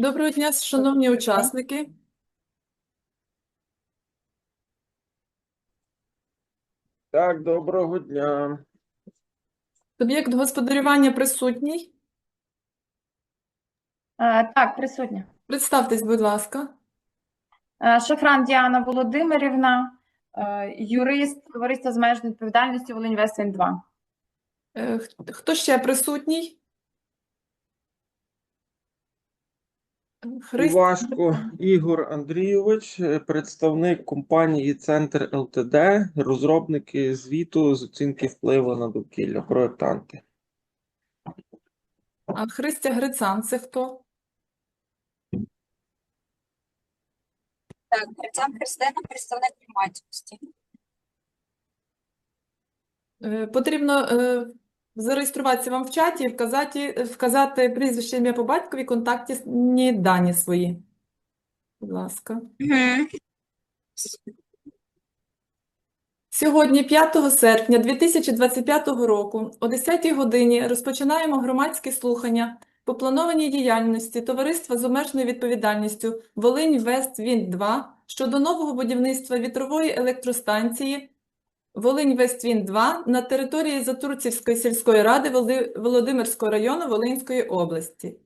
Доброго дня, шановні учасники. Так, доброго дня. Суб'єкт господарювання присутній. Е, Так, присутня. Представтесь, будь ласка. Е, Шафран Діана Володимирівна, е, юрист товариства з межної відповідальності Волиньвестин 2. Е, х- Хто ще присутній? Івашко Ігор Андрійович, е, представник компанії Центр ЛТД, розробники звіту з оцінки впливу на довкілля, проєктанти. А Христя Грицан, це хто? Так, Грицян Христина, представник громадськості. Е, Потрібно е, зареєструватися вам в чаті і вказати, вказати прізвище, ім'я по батькові, контактні дані свої. Будь ласка. Сьогодні, 5 серпня 2025 року, о 10 годині розпочинаємо громадські слухання по планованій діяльності Товариства з обмеженою відповідальністю Волинь Вест Вінд 2 щодо нового будівництва вітрової електростанції Волинь Вест Вінд 2 на території Затурцівської сільської ради Володимирського району Волинської області.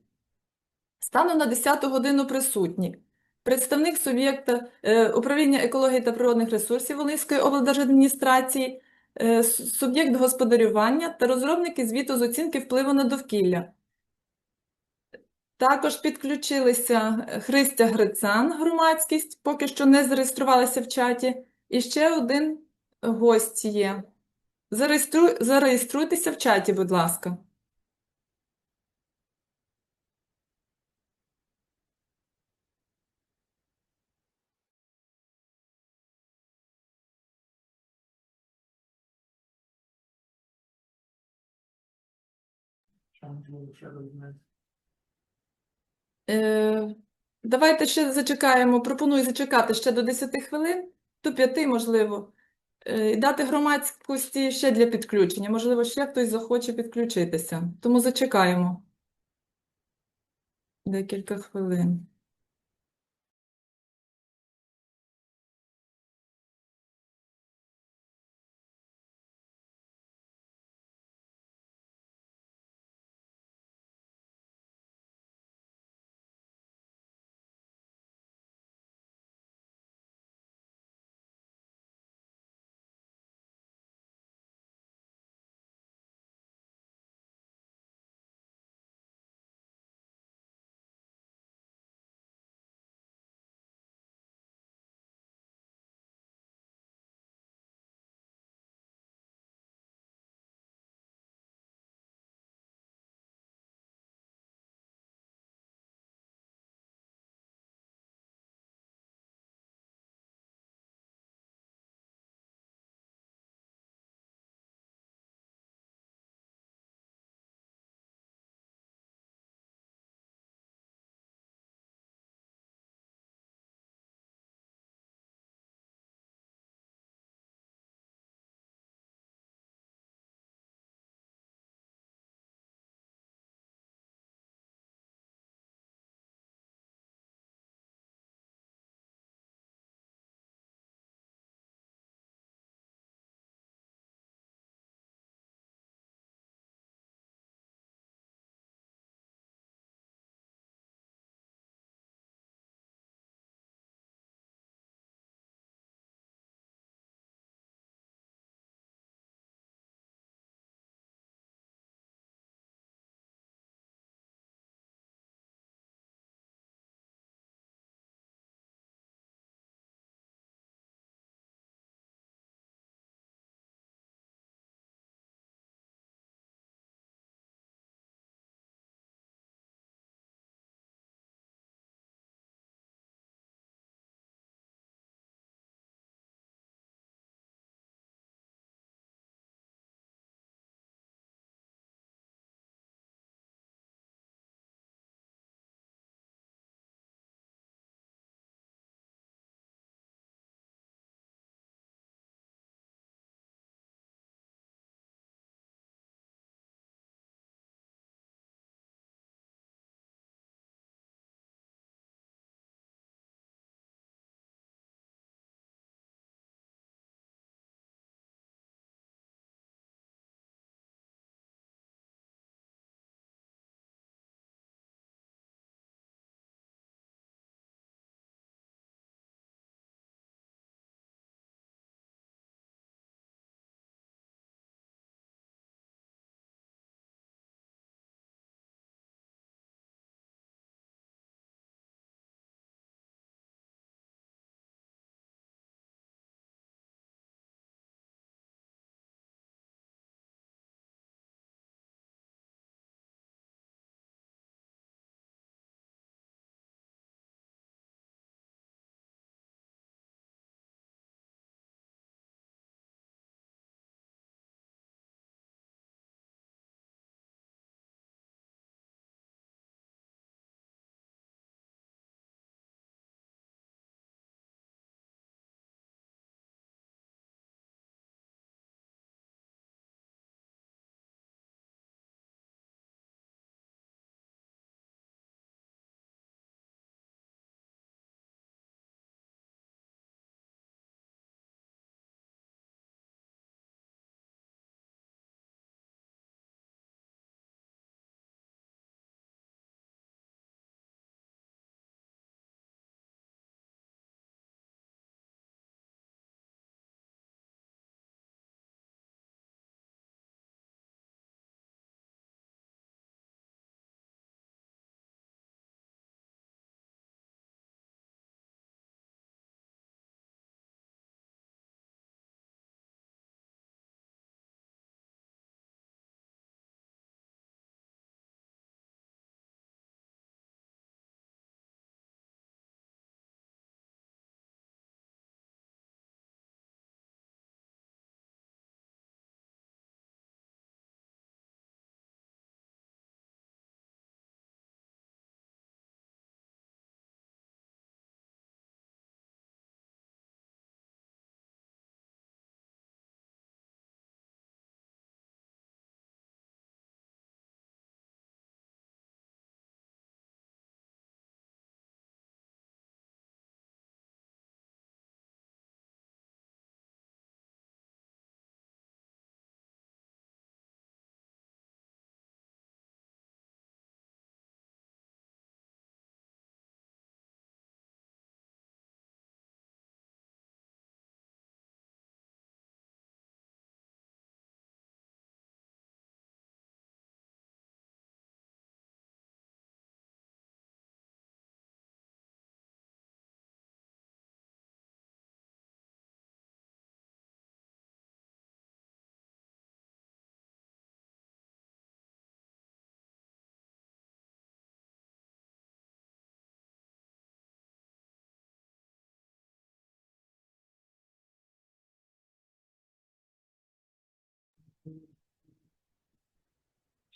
Станом на 10 годину присутні представник суб'єкта е, управління екології та природних ресурсів Волинської облдержадміністрації, е, суб'єкт господарювання та розробники звіту з оцінки впливу на довкілля. Також підключилися е, Христя Грицан, громадськість, поки що не зареєструвалася в чаті, і ще один гость є. Зареєстру... Зареєструйтеся в чаті, будь ласка. Е, давайте ще зачекаємо. Пропоную зачекати ще до 10 хвилин, до 5, можливо, і дати громадськості ще для підключення. Можливо, ще хтось захоче підключитися. Тому зачекаємо декілька хвилин.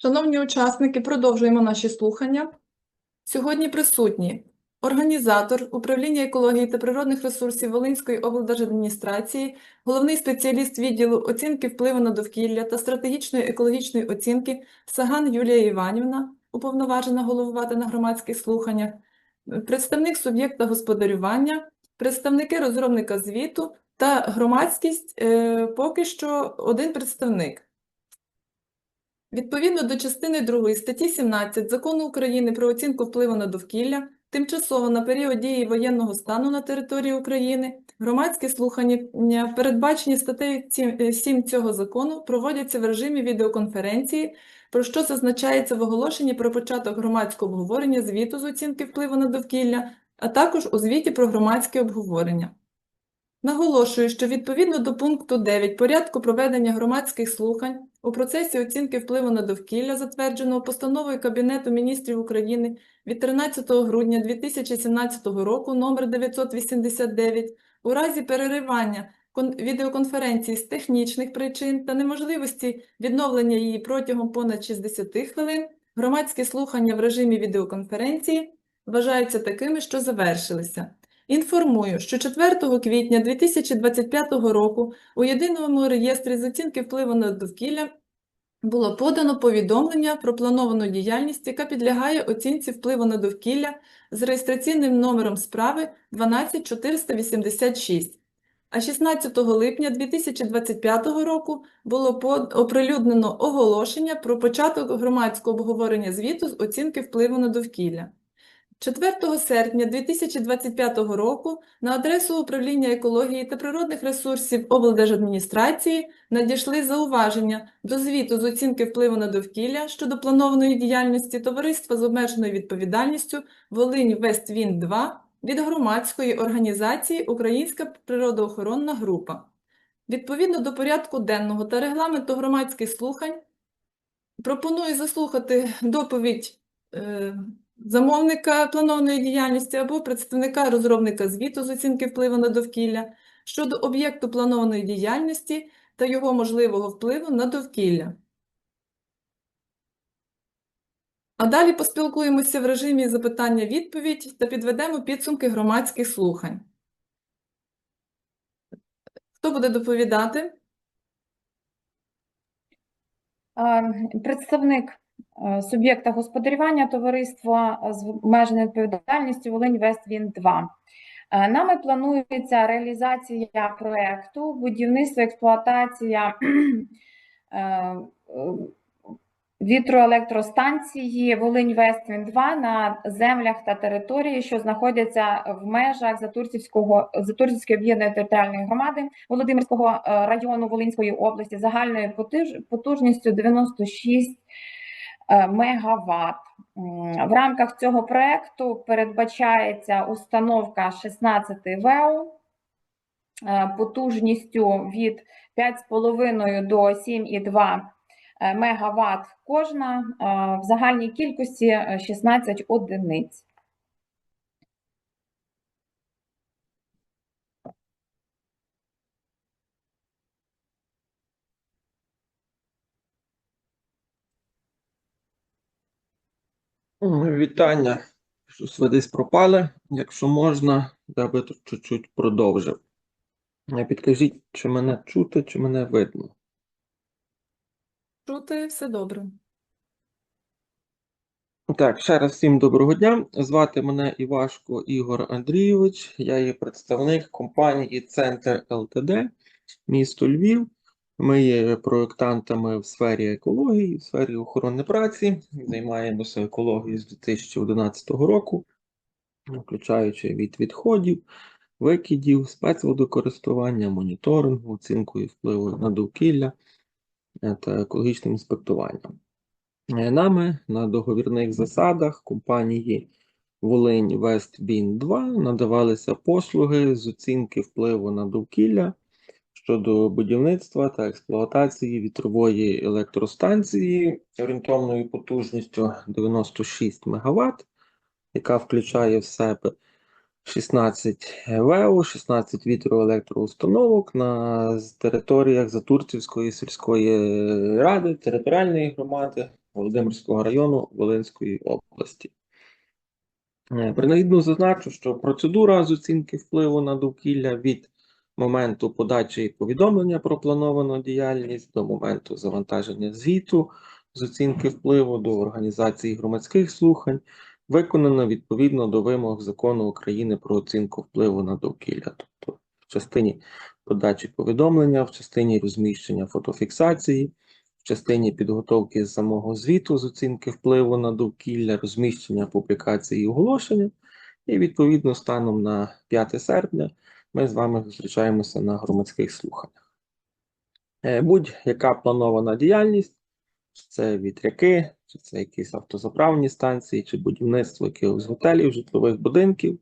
Шановні учасники, продовжуємо наші слухання. Сьогодні присутні організатор управління екології та природних ресурсів Волинської облдержадміністрації, головний спеціаліст відділу оцінки впливу на довкілля та стратегічної екологічної оцінки Саган Юлія Іванівна, уповноважена головувати на громадських слуханнях, представник суб'єкта господарювання, представники розробника звіту та громадськість е, поки що один представник. Відповідно до частини 2 статті 17 Закону України про оцінку впливу на довкілля, тимчасово на період дії воєнного стану на території України, громадські слухання, передбачені статтею 7 7 цього закону, проводяться в режимі відеоконференції, про що зазначається в оголошенні про початок громадського обговорення звіту з оцінки впливу на довкілля, а також у звіті про громадське обговорення. Наголошую, що відповідно до пункту 9 порядку проведення громадських слухань у процесі оцінки впливу на довкілля, затвердженого постановою Кабінету міністрів України від 13 грудня 2017 року номер 989, у разі переривання відеоконференції з технічних причин та неможливості відновлення її протягом понад 60 хвилин, громадські слухання в режимі відеоконференції вважаються такими, що завершилися. Інформую, що 4 квітня 2025 року у єдиному реєстрі з оцінки впливу на довкілля було подано повідомлення про плановану діяльність, яка підлягає оцінці впливу на довкілля з реєстраційним номером справи 12486. А 16 липня 2025 року було оприлюднено оголошення про початок громадського обговорення звіту з оцінки впливу на довкілля. 4 серпня 2025 року на адресу управління екології та природних ресурсів облдержадміністрації надійшли зауваження до звіту з оцінки впливу на довкілля щодо планованої діяльності товариства з обмеженою відповідальністю Волинь Вествін 2 від громадської організації Українська природоохоронна група. Відповідно до порядку денного та регламенту громадських слухань пропоную заслухати доповідь е, замовника планованої діяльності або представника розробника звіту з оцінки впливу на довкілля щодо об'єкту планованої діяльності та його можливого впливу на довкілля. А далі поспілкуємося в режимі запитання-відповідь та підведемо підсумки громадських слухань. Хто буде доповідати? Представник суб'єкта господарювання товариства з обмеженою відповідальністю Волинь Вест Він 2. Е, Нами планується реалізація проекту, будівництво, експлуатація е, е, вітроелектростанції Волинь-Вествін-2 на землях та території, що знаходяться в межах Затурцівського Затурцівської об'єднаної територіальної громади Володимирського е, району Волинської області загальною потужністю 96 е, мегаватт. В рамках цього проекту передбачається установка 16 ВЕО е, потужністю від 5,5 до 7,2 е, мегаватт кожна, е, в загальній кількості е, 16 одиниць. Вітання. Щось ви десь пропали. Якщо можна, я би тут чуть-чуть продовжив. Підкажіть, чи мене чути, чи мене видно. Чути все добре. Так, ще раз всім доброго дня. Звати мене Івашко Ігор Андрійович. Я є представник компанії Центр ЛТД, місто Львів. Ми є проєктантами в сфері екології, в сфері охорони праці. Займаємося екологією з 2011 року, включаючи від відходів, викидів, спецводокористування, моніторингу, оцінкою впливу на довкілля е, та екологічним інспектуванням. Е, Нами на договірних засадах компанії Волинь Вестбін 2 надавалися послуги з оцінки впливу на довкілля щодо будівництва та експлуатації вітрової електростанції орієнтовною потужністю 96 МВт, яка включає в себе 16 ВЕУ, 16 вітроелектроустановок на територіях Затурцівської сільської ради, територіальної громади Володимирського району Волинської області. Е, Принагідно зазначу, що процедура з оцінки впливу на довкілля від моменту подачі повідомлення про плановану діяльність до моменту завантаження звіту з оцінки впливу до організації громадських слухань виконана відповідно до вимог Закону України про оцінку впливу на довкілля, тобто в частині подачі повідомлення, в частині розміщення фотофіксації, в частині підготовки самого звіту з оцінки впливу на довкілля, розміщення публікації і оголошення. І відповідно станом на 5 серпня ми з вами зустрічаємося на громадських слуханнях. Е, Будь-яка планована діяльність, чи це вітряки, чи це якісь автозаправні станції, чи будівництво якихось готелів, житлових будинків,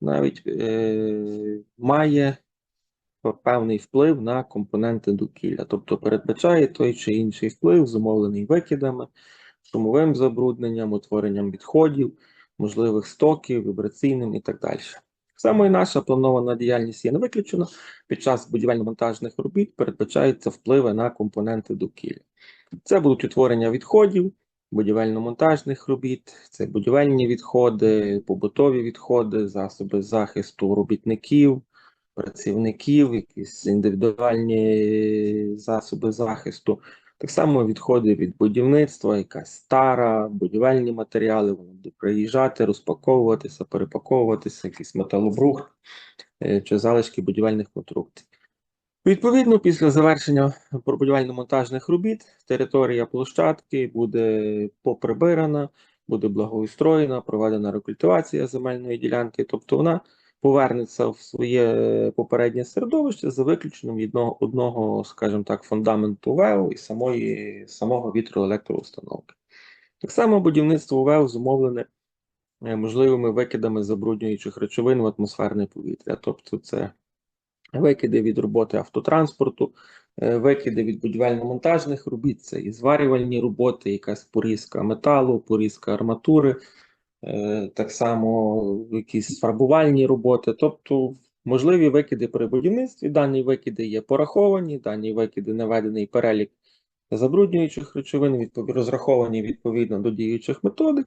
навіть е, має певний вплив на компоненти довкілля, тобто передбачає той чи інший вплив, зумовлений викидами, шумовим забрудненням, утворенням відходів, можливих стоків, вібраційним і так далі. Само і наша планована діяльність є не виключена. Під час будівельно-монтажних робіт передбачаються впливи на компоненти довкілля. Це будуть утворення відходів, будівельно-монтажних робіт, це будівельні відходи, побутові відходи, засоби захисту робітників, працівників, якісь індивідуальні засоби захисту. Так само відходи від будівництва, якась стара, будівельні матеріали, вони будуть приїжджати, розпаковуватися, перепаковуватися, якийсь металобрухт е, чи залишки будівельних конструкцій. Відповідно, після завершення будівельно-монтажних робіт територія площадки буде поприбирана, буде благоустроєна, проведена рекультивація земельної ділянки, тобто вона повернеться в своє попереднє середовище за виключенням одного, одного скажімо так, фундаменту ВЕУ і самої, самого вітроелектроустановки. Так само будівництво ВЕУ зумовлене е, можливими викидами забруднюючих речовин в атмосферне повітря, тобто це викиди від роботи автотранспорту, е, викиди від будівельно-монтажних робіт, це і зварювальні роботи, якась порізка металу, порізка арматури, так само якісь фарбувальні роботи. Тобто можливі викиди при будівництві. Дані викиди є пораховані, дані викиди наведений перелік забруднюючих речовин, розраховані відповідно до діючих методик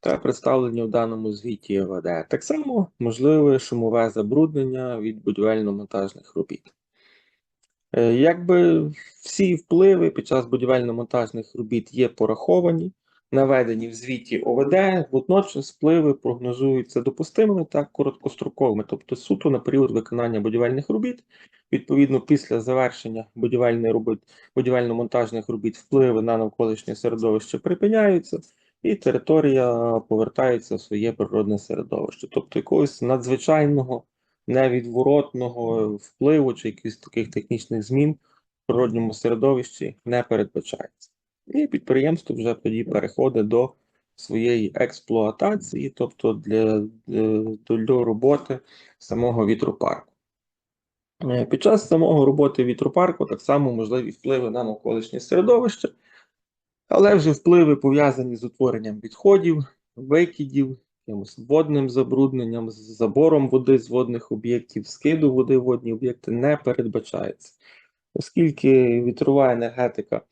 та представлені в даному звіті ЄВД. Так само можливе шумове забруднення від будівельно-монтажних робіт. Е, Якби всі впливи під час будівельно-монтажних робіт є пораховані, наведені в звіті ОВД, водночас впливи прогнозуються допустимими та короткостроковими, тобто суто на період виконання будівельних робіт. Відповідно, після завершення будівельної робіт, будівельно-монтажних робіт впливи на навколишнє середовище припиняються, і територія повертається в своє природне середовище. Тобто якогось надзвичайного, невідворотного впливу чи якихось таких технічних змін в природньому середовищі не передбачається. І підприємство вже тоді переходить до своєї експлуатації, тобто для, для, для роботи самого вітропарку. Е, Під час самого роботи вітропарку так само можливі впливи на навколишнє середовище, але вже впливи пов'язані з утворенням відходів, викидів, якимось водним забрудненням, з забором води з водних об'єктів, скиду води в водні об'єкти не передбачається, оскільки вітрова енергетика,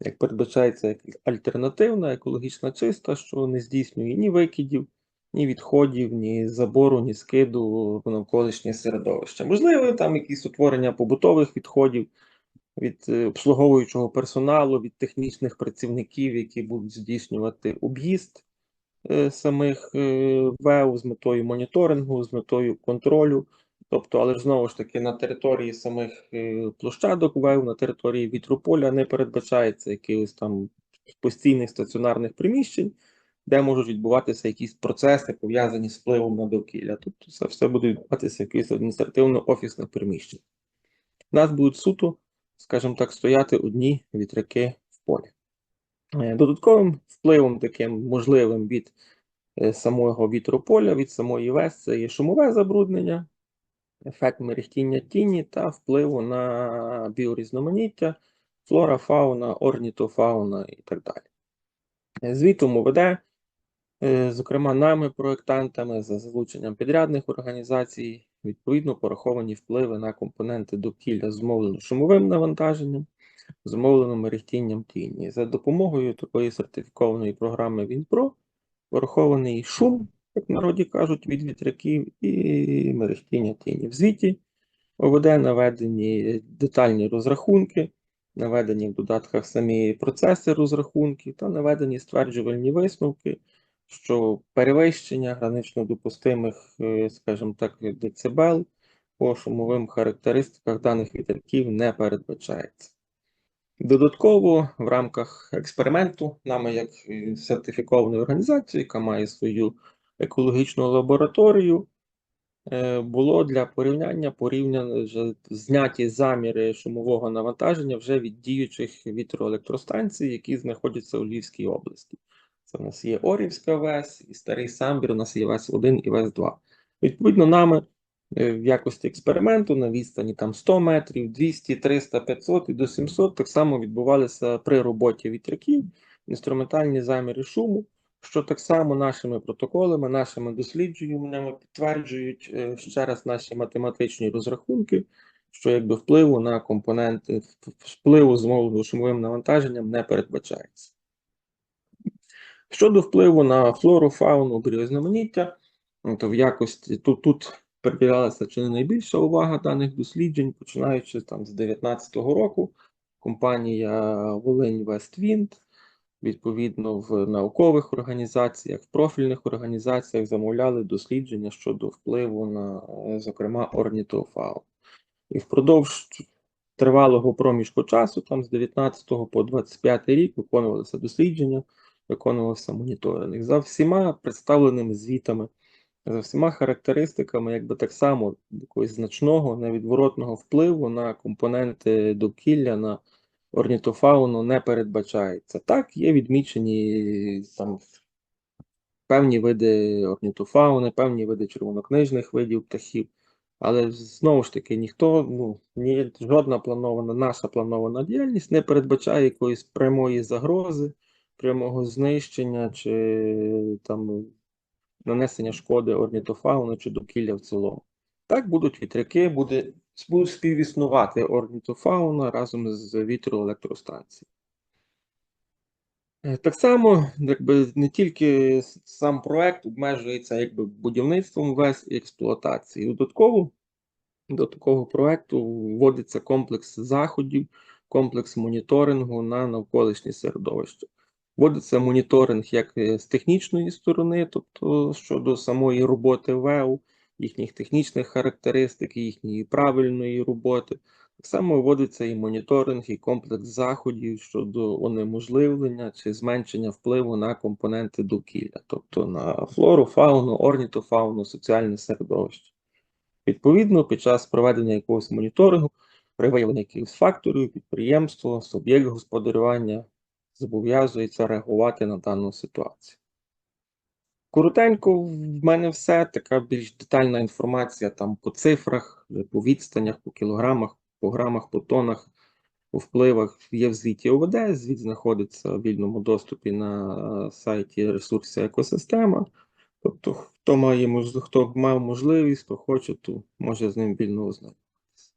як передбачається, як альтернативна, екологічно чиста, що не здійснює ні викидів, ні відходів, ні забору, ні скиду в навколишнє середовище. Можливо, там якісь утворення побутових відходів від е, обслуговуючого персоналу, від технічних працівників, які будуть здійснювати об'їзд е, самих е, ВЕУ з метою моніторингу, з метою контролю. Тобто, але ж знову ж таки на території самих е, площадок ВЕУ, на території вітрополя не передбачається якихось там постійних стаціонарних приміщень, де можуть відбуватися якісь процеси, пов'язані з впливом на довкілля. Тобто це все буде відбуватися в якихось адміністративно-офісних приміщеннях. У нас будуть суто, скажімо так, стояти одні вітряки в полі. Е, Додатковим впливом таким можливим від е, самого вітрополя, від самої ВЕС, це є шумове забруднення, ефект мерехтіння тіні та впливу на біорізноманіття, флора, фауна, орнітофауна і так далі. Е, Звітом ОВД е, зокрема нами, проєктантами, за залученням підрядних організацій, відповідно пораховані впливи на компоненти довкілля зумовлено шумовим навантаженням, зумовлено мерехтінням тіні. За допомогою такої сертифікованої програми WinPro порахований шум, як в народі кажуть, від вітряків і мерехтіння тіні. В звіті ОВД наведені детальні розрахунки, наведені в додатках самі процеси розрахунків та наведені стверджувальні висновки, що перевищення гранично допустимих, е, скажімо так, децибел по шумовим характеристиках даних вітряків не передбачається. Додатково в рамках експерименту нами, як е, сертифікованою організацією, яка має свою екологічну лабораторію, е, було для порівняння порівняно вже зняті заміри шумового навантаження вже від діючих вітроелектростанцій, які знаходяться у Львівській області. Це в нас є Орівська ВЕС і Старий Самбір, у нас є ВЕС-1 і ВЕС-2. Відповідно, нами е, в якості експерименту на відстані там 100 метрів, 200, 300, 500 і до 700 так само відбувалися при роботі вітряків інструментальні заміри шуму, що так само нашими протоколами, нашими дослідженнями підтверджують е, ще раз наші математичні розрахунки, що якби впливу на компоненти впливу зумовленого шумовим навантаженням не передбачається. Щодо впливу на флору, фауну, біорізноманіття, ну, то в якості тут, тут приділялася чи не найбільша увага даних досліджень, починаючи там з 2019 року. Компанія Волинь Вествінд, відповідно, в наукових організаціях, в профільних організаціях замовляли дослідження щодо впливу на, е, зокрема, орнітофауну. І впродовж тривалого проміжку часу, там з 19 по 25 рік, виконувалися дослідження, виконувався моніторинг. За всіма представленими звітами, за всіма характеристиками, якби так само якогось значного невідворотного впливу на компоненти довкілля, на орнітофауну не передбачається. Так, є відмічені там певні види орнітофауни, певні види червонокнижних видів птахів. Але знову ж таки, ніхто, ну, ні, жодна планована, наша планована діяльність не передбачає якоїсь прямої загрози, прямого знищення чи там нанесення шкоди орнітофауну чи довкілля в цілому. Так будуть вітряки, буде, будуть співіснувати орнітофауна разом з вітроелектростанцією. Е, Так само, якби не тільки сам проект обмежується якби будівництвом ВЕС і експлуатацією. Додатково до такого проекту вводиться комплекс заходів, комплекс моніторингу на навколишнє середовище. Вводиться моніторинг як е, з технічної сторони, тобто щодо самої роботи ВЕУ, їхніх технічних характеристик, їхньої правильної роботи. Так само вводиться і моніторинг, і комплекс заходів щодо унеможливлення чи зменшення впливу на компоненти довкілля, тобто на флору, фауну, орнітофауну, соціальне середовище. Відповідно, під час проведення якогось моніторингу, при виявленні якихось факторів, підприємство, суб'єкт господарювання зобов'язується реагувати на дану ситуацію. Коротенько, в мене все. Така більш детальна інформація там по цифрах, по відстанях, по кілограмах, по грамах, по тонах, по впливах є в звіті ОВД. Звіт знаходиться в вільному доступі на сайті ресурсі екосистема. Тобто, хто має хто мав можливість, хто хоче, то може з ним вільно ознайомитися.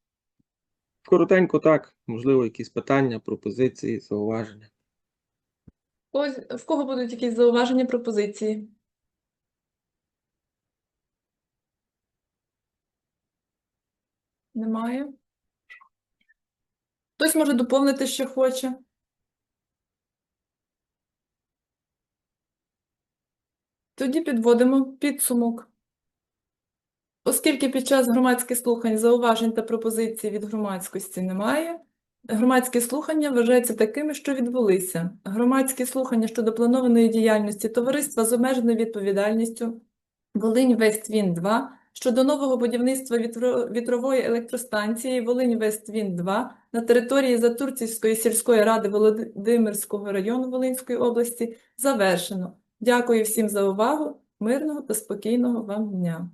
Коротенько так, можливо, якісь питання, пропозиції, зауваження. Ось в кого будуть якісь зауваження, пропозиції? Немає. Хтось може доповнити, що хоче. Тоді підводимо підсумок. Оскільки під час громадських слухань зауважень та пропозицій від громадськості немає, громадські слухання вважаються такими, що відбулися. Громадські слухання щодо планованої діяльності товариства з обмеженою відповідальністю Волинь Вествін 2 щодо нового будівництва вітро- вітрової електростанції Волинь Вествін 2 на території Затурцівської сільської ради Володимирського району Волинської області завершено. Дякую всім за увагу. Мирного та спокійного вам дня.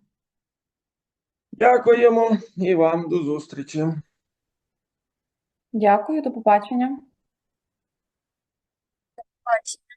Дякуємо і вам до зустрічі. Дякую, до побачення. Бачення.